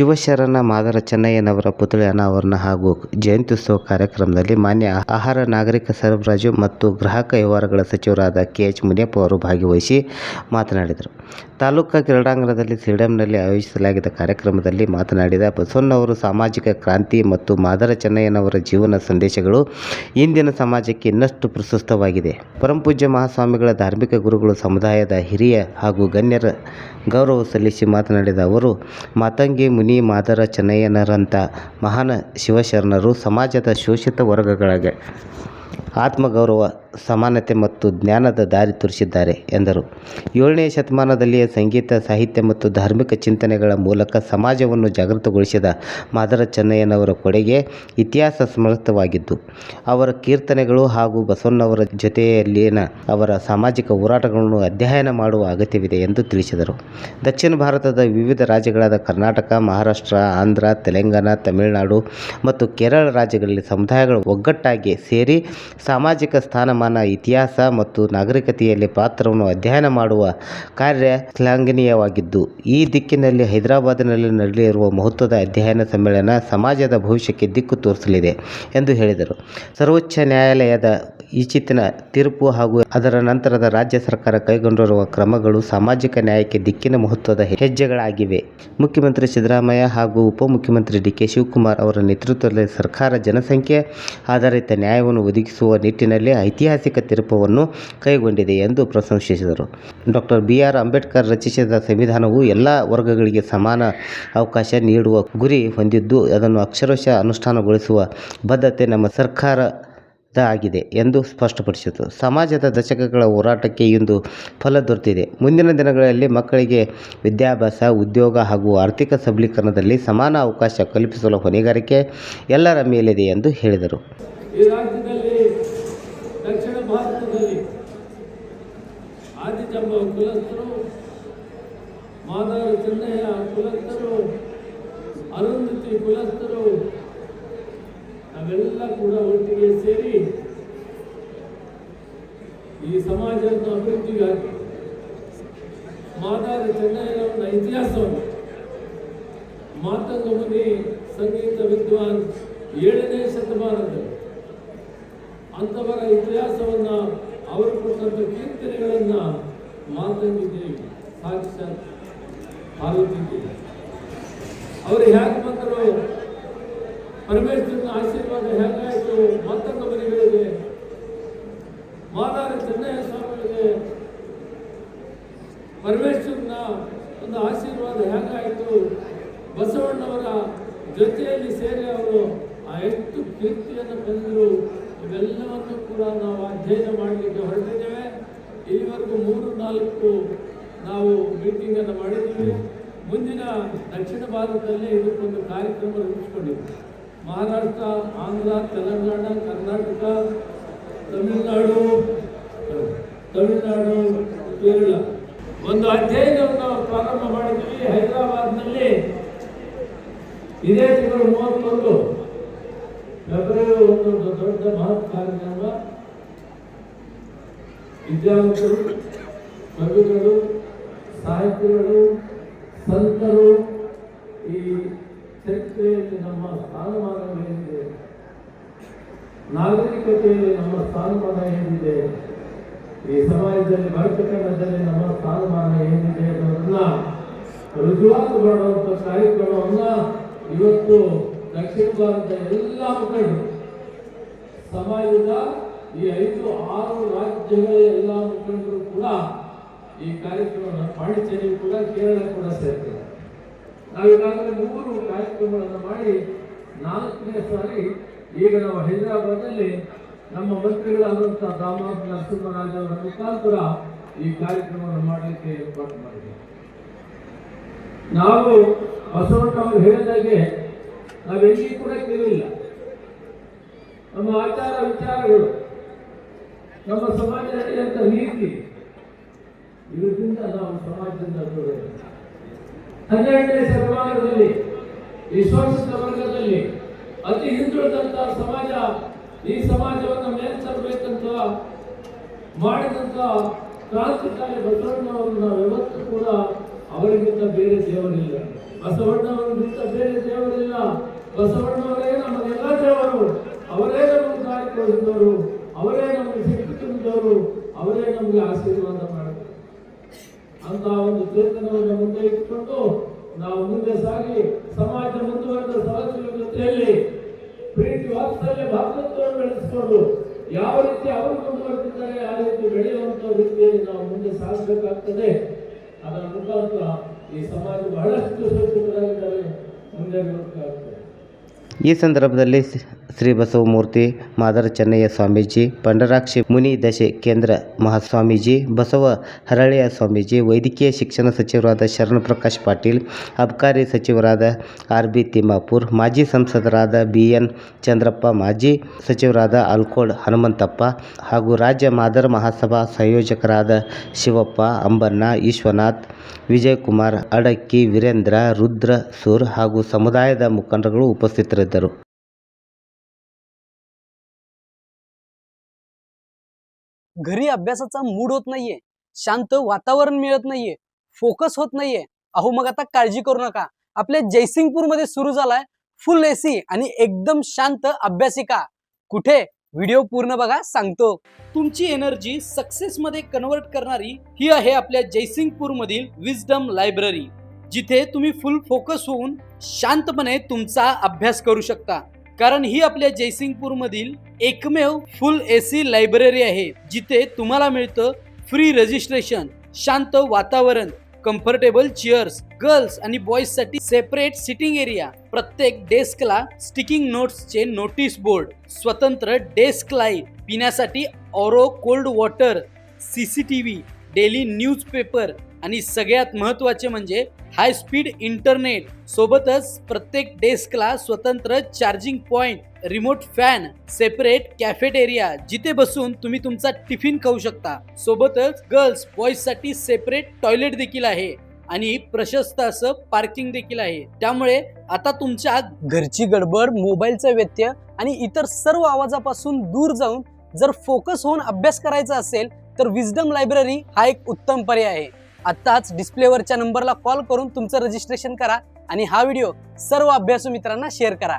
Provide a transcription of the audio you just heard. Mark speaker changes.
Speaker 1: ಶಿವಶರಣ ಮಾದರ ಚೆನ್ನಯ್ಯನವರ ಪುತ್ಳಿ ಅನಾವರಣ ಹಾಗೂ ಜಯಂತ್ಯುತ್ಸವ ಕಾರ್ಯಕ್ರಮದಲ್ಲಿ ಮಾನ್ಯ ಆಹಾರ ನಾಗರಿಕ ಸರಬರಾಜು ಮತ್ತು ಗ್ರಾಹಕ ವ್ಯವಹಾರಗಳ ಸಚಿವರಾದ ಕೆ ಎಚ್ ಮುನಿಯಪ್ಪ ಅವರು ಭಾಗವಹಿಸಿ ಮಾತನಾಡಿದರು. ತಾಲೂಕಾ ಕ್ರೀಡಾಂಗಣದಲ್ಲಿ ಸ್ಟೇಡಿಯಂನಲ್ಲಿ ಆಯೋಜಿಸಲಾಗಿದ್ದ ಕಾರ್ಯಕ್ರಮದಲ್ಲಿ ಮಾತನಾಡಿದ ಬಸವಣ್ಣವರು, ಸಾಮಾಜಿಕ ಕ್ರಾಂತಿ ಮತ್ತು ಮಾದರ ಚೆನ್ನಯ್ಯನವರ ಜೀವನ ಸಂದೇಶಗಳು ಇಂದಿನ ಸಮಾಜಕ್ಕೆ ಇನ್ನಷ್ಟು ಪ್ರಶಸ್ತವಾಗಿದೆ. ಪರಂಪೂಜ್ಯ ಮಹಾಸ್ವಾಮಿಗಳ ಧಾರ್ಮಿಕ ಗುರುಗಳು, ಸಮುದಾಯದ ಹಿರಿಯ ಹಾಗೂ ಗಣ್ಯರ ಗೌರವ ಸಲ್ಲಿಸಿ ಮಾತನಾಡಿದ ಅವರು, ಮಾತಂಗಿ ಮುನಿ ಮಾದರ ಚೆನ್ನಯ್ಯನರಂಥ ಮಹಾನ್ ಶಿವಶರಣರು ಸಮಾಜದ ಶೋಷಿತ ವರ್ಗಗಳಿಗೆ ಆತ್ಮಗೌರವ ಸಮಾನತೆ ಮತ್ತು ಜ್ಞಾನದ ದಾರಿ ತೋರಿಸಿದ್ದಾರೆ, ಎಂದರು. ಏಳನೇ ಶತಮಾನದಲ್ಲಿಯೇ ಸಂಗೀತ, ಸಾಹಿತ್ಯ ಮತ್ತು ಧಾರ್ಮಿಕ ಚಿಂತನೆಗಳ ಮೂಲಕ ಸಮಾಜವನ್ನು ಜಾಗೃತಗೊಳಿಸಿದ ಮಾದರ ಚೆನ್ನಯ್ಯನವರ ಕೊಡುಗೆ ಇತಿಹಾಸ ಸ್ಮೃತವಾಗಿದ್ದು ಅವರ ಕೀರ್ತನೆಗಳು ಹಾಗೂ ಬಸವಣ್ಣವರ ಜೊತೆಯಲ್ಲಿನ ಅವರ ಸಾಮಾಜಿಕ ಹೋರಾಟಗಳನ್ನು ಅಧ್ಯಯನ ಮಾಡುವ ಅಗತ್ಯವಿದೆ ಎಂದು ತಿಳಿಸಿದರು. ದಕ್ಷಿಣ ಭಾರತದ ವಿವಿಧ ರಾಜ್ಯಗಳಾದ ಕರ್ನಾಟಕ, ಮಹಾರಾಷ್ಟ್ರ, ಆಂಧ್ರ, ತೆಲಂಗಾಣ, ತಮಿಳುನಾಡು ಮತ್ತು ಕೇರಳ ರಾಜ್ಯಗಳಲ್ಲಿ ಸಮುದಾಯಗಳು ಒಗ್ಗಟ್ಟಾಗಿ ಸೇರಿ ಸಾಮಾಜಿಕ ಸ್ಥಾನಮಾನ ಇತಿಹಾಸ ಮತ್ತು ನಾಗರಿಕತೆಯಲ್ಲಿ ಪಾತ್ರವನ್ನು ಅಧ್ಯಯನ ಮಾಡುವ ಕಾರ್ಯ ಶ್ಲಾಘನೀಯವಾಗಿದ್ದು, ಈ ದಿಕ್ಕಿನಲ್ಲಿ ಹೈದರಾಬಾದ್ನಲ್ಲಿ ನಡೆಯಲಿರುವ ಮಹತ್ವದ ಅಧ್ಯಯನ ಸಮ್ಮೇಳನ ಸಮಾಜದ ಭವಿಷ್ಯಕ್ಕೆ ದಿಕ್ಕು ತೋರಿಸಲಿದೆ ಎಂದು ಹೇಳಿದರು. ಸರ್ವೋಚ್ಚ ನ್ಯಾಯಾಲಯದ ಈಚಿತಿನ ತೀರ್ಪು ಹಾಗೂ ಅದರ ನಂತರದ ರಾಜ್ಯ ಸರ್ಕಾರ ಕೈಗೊಂಡಿರುವ ಕ್ರಮಗಳು ಸಾಮಾಜಿಕ ನ್ಯಾಯಕ್ಕೆ ದಿಕ್ಕಿನ ಮಹತ್ವದ ಹೆಜ್ಜೆಗಳಾಗಿವೆ. ಮುಖ್ಯಮಂತ್ರಿ ಸಿದ್ದರಾಮಯ್ಯ ಹಾಗೂ ಉಪಮುಖ್ಯಮಂತ್ರಿ ಡಿ ಕೆ ಶಿವಕುಮಾರ್ ಅವರ ನೇತೃತ್ವದಲ್ಲಿ ಸರ್ಕಾರ ಜನಸಂಖ್ಯೆ ಆಧಾರಿತ ನ್ಯಾಯವನ್ನು ಒದಗಿಸುವ ನಿಟ್ಟಿನಲ್ಲಿ ಐತಿಹಾಸಿಕ ತೀರ್ಪವನ್ನು ಕೈಗೊಂಡಿದೆ ಎಂದು ಪ್ರಶಂಸಿಸಿದರು. ಡಾಕ್ಟರ್ ಬಿ ಆರ್ ಅಂಬೇಡ್ಕರ್ ರಚಿಸಿದ ಸಂವಿಧಾನವು ಎಲ್ಲ ವರ್ಗಗಳಿಗೆ ಸಮಾನ ಅವಕಾಶ ನೀಡುವ ಗುರಿ ಹೊಂದಿದ್ದು, ಅದನ್ನು ಅಕ್ಷರಶಃ ಅನುಷ್ಠಾನಗೊಳಿಸುವ ಬದ್ಧತೆ ನಮ್ಮ ಸರ್ಕಾರದ ಆಗಿದೆ ಎಂದು ಸ್ಪಷ್ಟಪಡಿಸಿತು. ಸಮಾಜದ ದಶಕಗಳ ಹೋರಾಟಕ್ಕೆ ಇಂದು ಫಲ ದೊರೆತಿದೆ. ಮುಂದಿನ ದಿನಗಳಲ್ಲಿ ಮಕ್ಕಳಿಗೆ ವಿದ್ಯಾಭ್ಯಾಸ, ಉದ್ಯೋಗ ಹಾಗೂ ಆರ್ಥಿಕ ಸಬಲೀಕರಣದಲ್ಲಿ ಸಮಾನ ಅವಕಾಶ ಕಲ್ಪಿಸಲು ಹೊಣೆಗಾರಿಕೆ ಎಲ್ಲರ ಮೇಲಿದೆ ಎಂದು ಹೇಳಿದರು.
Speaker 2: ಈ ಅರುಂಧತಿ ಕುಲಸ್ಥರು, ನಾವೆಲ್ಲ ಕೂಡ ಒಟ್ಟಿಗೆ ಸೇರಿ ಈ ಸಮಾಜದ ಅಭಿವೃದ್ಧಿಗಾಗಿ ಮಾದಾರ ಚೆನ್ನಯ್ಯನವರ ಇತಿಹಾಸವನ್ನು ಮಾತಂಗ ಮುನಿ ಸಂಗೀತ ವಿದ್ವಾನ್ ಏಳನೇ ಶತಮಾನದ ಅಂಥವರ ಇತಿಹಾಸವನ್ನ ಅವರು ಕೊಟ್ಟಂಥ ಕೀರ್ತನೆಗಳನ್ನು ಮಾತಂಗಿದ್ದೇವೆ ದೇವಿ ಸಾಕ್ಷಾತ್ ಪಾರ್ವತಿ ದೇವಿ ಅವರು ಹೇಗೆ ಬಂದರು? ಪರಮೇಶ್ವರನ ಆಶೀರ್ವಾದ ಹೇಗಾಯಿತು ಮಾತಂಗ ಮನೆಗಳಿಗೆ ಮಾದಾರ ಚೆನ್ನಯ್ಯ ಸ್ವಾಮಿಗಳಿಗೆ ಪರಮೇಶ್ವರನ ಒಂದು ಆಶೀರ್ವಾದ ಹೇಗಾಯಿತು? ಬಸವಣ್ಣವರ ಜೊತೆಯಲ್ಲಿ ಸೇರಿ ಅವರು ಆ ಎಷ್ಟು ಕೀರ್ತಿಯನ್ನು ಬಂದರು ಇವೆಲ್ಲವನ್ನು ಕೂಡ ನಾವು ಅಧ್ಯಯನ ಮಾಡಲಿಕ್ಕೆ ಹೊರಟಿದ್ದೇವೆ. ಇಲ್ಲಿವರೆಗೂ ಮೂರು, ನಾಲ್ಕು ನಾವು ಮೀಟಿಂಗನ್ನು ಮಾಡಿದ್ದೀವಿ. ಮುಂದಿನ ದಕ್ಷಿಣ ಭಾರತದಲ್ಲಿ ಇದಕ್ಕೊಂದು ಕಾರ್ಯಕ್ರಮ ರೂಪಿಸ್ಕೊಂಡಿದ್ದೆ ಮಹಾರಾಷ್ಟ್ರ, ಆಂಧ್ರ, ತೆಲಂಗಾಣ, ಕರ್ನಾಟಕ, ತಮಿಳುನಾಡು ತಮಿಳುನಾಡು, ಕೇರಳ. ಒಂದು ಅಧ್ಯಯನವನ್ನು ಪ್ರಾರಂಭ ಮಾಡಿದ್ವಿ. ಹೈದರಾಬಾದ್ನಲ್ಲಿ ಇದೇ ತಿಂಗಳು ಮೂವತ್ತೊಂದು. ಫೆಬ್ರವರಿ ಒಂದು ದೊಡ್ಡ ಮಹತ್ ಕಾರ್ಯಕ್ರಮ. ವಿದ್ಯಾವಂತರು, ಕವಿಗಳು, ಸಾಹಿತಿಗಳು, ಸಂತರು ಈ ಚರಿತ್ರೆಯಲ್ಲಿ ನಮ್ಮ ಸ್ಥಾನಮಾನ ಏನಿದೆ ನಾಗರಿಕತೆಯಲ್ಲಿ ನಮ್ಮ ಸ್ಥಾನಮಾನ ಏನಿದೆ ಈ ಸಮಾಜದಲ್ಲಿ ಭಕ್ತಕರಣದಲ್ಲಿ ನಮ್ಮ ಸ್ಥಾನಮಾನ ಏನಿದೆ ಅನ್ನೋದನ್ನ ರುಜುವಾತು ಮಾಡುವಂಥ ಕಾರ್ಯಕ್ರಮವನ್ನ ಇವತ್ತು ದಕ್ಷಿಣ ಭಾರತದ ಎಲ್ಲ ಮುಖಂಡರು, ಸಮಾಜದ ಈ ಐದು ಆರು ರಾಜ್ಯಗಳ ಎಲ್ಲ ಮುಖಂಡರು ಕೂಡ ಈ ಕಾರ್ಯಕ್ರಮವನ್ನು ಪಾಂಡಿಚೇರಿ ಕೂಡ, ಕೇರಳ ಕೂಡ ಸೇರ್ತದೆ ನಾವೀಗಾಗಲೇ ಮೂರು ಕಾರ್ಯಕ್ರಮಗಳನ್ನು ಮಾಡಿ ನಾಲ್ಕನೇ ಸಾರಿ ಈಗ ನಾವು ಹೈದರಾಬಾದಲ್ಲಿ ನಮ್ಮ ಮಂತ್ರಿಗಳಾದಂತಹ ದಾಮೋದರ ನರಸಿಂಹರಾಜ್ ಅವರ ಮುಖಾಂತರ ಈ ಕಾರ್ಯಕ್ರಮವನ್ನು ಮಾಡಲಿಕ್ಕೆ ಏರ್ಪಾಡು ಮಾಡಿದೆ ನಾವು ಬಸವಂತ ಅವರು ಹೇಳಿದಾಗೆ ನಾವೆಲ್ಲಿ ಕೂಡ ಕೇಳಿಲ್ಲ ನಮ್ಮ ಆಚಾರ ವಿಚಾರಗಳು, ನಮ್ಮ ಸಮಾಜದಲ್ಲಿ ಅಂತ ನೀತಿ, ಇದರಿಂದ ನಾವು ಸಮಾಜದಿಂದ ದೂರ. ಹನ್ನೆರಡನೇ ಶತಮಾನದಲ್ಲಿ ಈ ವರ್ಗದಲ್ಲಿ ಅತಿ ಹಿಂದುಳಿದಂತಹ ಸಮಾಜ ಈ ಸಮಾಜವನ್ನು ಮೇಲ್ತರಬೇಕಂತ ಮಾಡಿದಂತ ಕ್ರಾಂತಿಕಾರಿ ಬಸವಣ್ಣವರು ನಾವು ಯಾವತ್ತೂ ಕೂಡ ಅವರಿಗಿಂತ ಬೇರೆ ದೇವರಿಲ್ಲ. ಬಸವಣ್ಣವರಿಗಿಂತ ಬೇರೆ ದೇವರಿಲ್ಲ. ಬಸವಣ್ಣವರೇ ನಮಗೆಲ್ಲ ದೇವರು. ಅವರೇ ನಮಗೆ ದಾರಿ ಅವರೇ ನಮಗೆ ಶಕ್ತಿ ತುಂಬಿದವರು ಅವರೇ ನಮಗೆ ಆಶೀರ್ವಾದ ಮಾಡಿದರು. ಅಂತ ಒಂದು ಚೇತನವನ್ನು ಮುಂದೆ ಇಟ್ಟುಕೊಂಡು ನಾವು ಮುಂದೆ ಸಾಗಿ ಸಮಾಜ ಮುಂದುವರೆದ ಸಮಾಜದ ಜೊತೆಯಲ್ಲಿ ಪ್ರೀತಿ ವಾತ್ಸಲ್ಯ ಭಾತೃತ್ವವನ್ನು ಬೆಳೆಸಿಕೊಂಡು ಯಾವ ರೀತಿ ಅವರು ಮುಂದುವರೆದಿದ್ದಾರೆ ಆ ರೀತಿ ಬೆಳೆಯುವಂತ ರೀತಿಯಲ್ಲಿ ನಾವು ಮುಂದೆ ಸಾಗಬೇಕಾಗ್ತದೆ. ಅದರ ಮುಖಾಂತರ ಈ ಸಮಾಜ ಬಹಳಷ್ಟು ಸುರಕ್ಷಿತರಾಗಿದ್ದಾರೆ ಮುಂದೆ ಬರಬೇಕಾಗ್ತದೆ.
Speaker 1: ಈ ಸಂದರ್ಭದಲ್ಲಿ ಶ್ರೀ- ಬಸವಮೂರ್ತಿ ಮಾದರ ಚೆನ್ನಯ್ಯ ಸ್ವಾಮೀಜಿ, ಪಂಡರಾಕ್ಷಿ ಮುನಿ ದಶೆ ಕೇಂದ್ರ ಮಹಾಸ್ವಾಮೀಜಿ, ಬಸವ ಹರಳೆಯ ಸ್ವಾಮೀಜಿ, ವೈದ್ಯಕೀಯ ಶಿಕ್ಷಣ ಸಚಿವರಾದ ಶರಣಪ್ರಕಾಶ್ ಪಾಟೀಲ್, ಅಬಕಾರಿ ಸಚಿವರಾದ ಆರ್ ಬಿ ತಿಮ್ಮಾಪುರ್, ಮಾಜಿ ಸಂಸದರಾದ ಬಿ ಎನ್ ಚಂದ್ರಪ್ಪ, ಮಾಜಿ ಸಚಿವರಾದ ಅಲ್ಕೋಡ್ ಹನುಮಂತಪ್ಪ ಹಾಗೂ ರಾಜ್ಯ ಮಾದರ ಮಹಾಸಭಾ ಸಂಯೋಜಕರಾದ ಶಿವಪ್ಪ, ಅಂಬಣ್ಣ, ವಿಶ್ವನಾಥ್, ವಿಜಯಕುಮಾರ್, ಅಡಕ್ಕಿ, ವೀರೇಂದ್ರ, ರುದ್ರ, ಸೂರ್ ಹಾಗೂ ಸಮುದಾಯದ ಮುಖಂಡರುಗಳು ಉಪಸ್ಥಿತರಿದ್ದರು.
Speaker 3: घरी अभ्यासाचा मूड होत नाहीये शांत वातावरण मिळत नाहीये फोकस होत नाहीये. अहो मग आता काळजी करू नका. आपल्या जयसिंगपूरमध्ये सुरू झालाय फुल एसी आणि एकदम शांत अभ्यासिका. कुठे? व्हिडिओ पूर्ण बघा सांगतो. तुमची एनर्जी सक्सेस मध्ये कन्वर्ट करणारी ही आहे आपल्या जयसिंगपूर मधील विजडम लायब्ररी जिथे तुम्ही फुल फोकस होऊन शांतपणे तुमचा अभ्यास करू शकता. कारण ही आपल्या जयसिंगपूर मधील एकमेव फुल एसी लायब्ररी आहे जिथे तुम्हाला मिळतं फ्री रजिस्ट्रेशन शांत वातावरण कम्फर्टेबल चेअर्स गर्ल्स आणि बॉईजसाठी सेपरेट सिटिंग एरिया प्रत्येक डेस्कला स्टिकिंग नोट्सचे नोटीस बोर्ड स्वतंत्र डेस्क लाइट पिण्यासाठी RO cold water CCTV daily news paper आणि सगळ्यात महत्त्वाचे म्हणजे हाय स्पीड इंटरनेट सोबतच प्रत्येक डेस्कला स्वतंत्र charging point remote fan separate cafeteria जिथे बसून तुम्ही तुमचा टिफिन खाऊ शकता. सोबतच गर्ल्स बॉईजसाठी सेपरेट टॉयलेट देखील आहे आणि प्रशस्त असं पार्किंग देखील आहे. त्यामुळे आता तुमच्या घरची गडबड मोबाईलचा व्यत्यय आणि इतर सर्व आवाजापासून दूर जाऊन जर फोकस होऊन अभ्यास करायचा असेल तर विजडम लायब्ररी हा एक उत्तम पर्याय आहे. आत्ताच डिस्प्लेवरच्या नंबरला कॉल करून तुमचं रजिस्ट्रेशन करा आणि हा व्हिडिओ सर्व अभ्यासू मित्रांना शेअर करा.